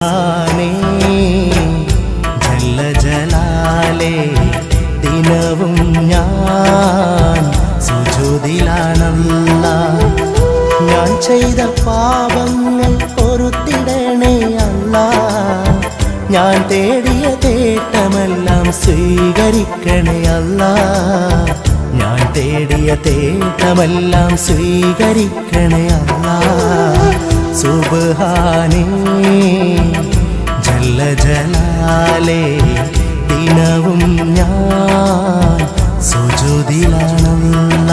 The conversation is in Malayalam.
ആനേ ജല്ല ജലാലേ ദിനവും ഞാൻ സുജുതിലാണല്ല. ഞാൻ ചെയ്ത പാപങ്ങൾ പൊറുത്തിടണേ അല്ല. ഞാൻ തേടിയ തേട്ടമെല്ലാം സ്വീകരിക്കണേ അല്ല. ഞാൻ തേടിയ തേട്ടമെല്ലാം സ്വീകരിക്കണേ അല്ല. സുബാനി ജല്ല ജലാലേ ദിനവും ഞാൻ സുജുതിലാണല്ല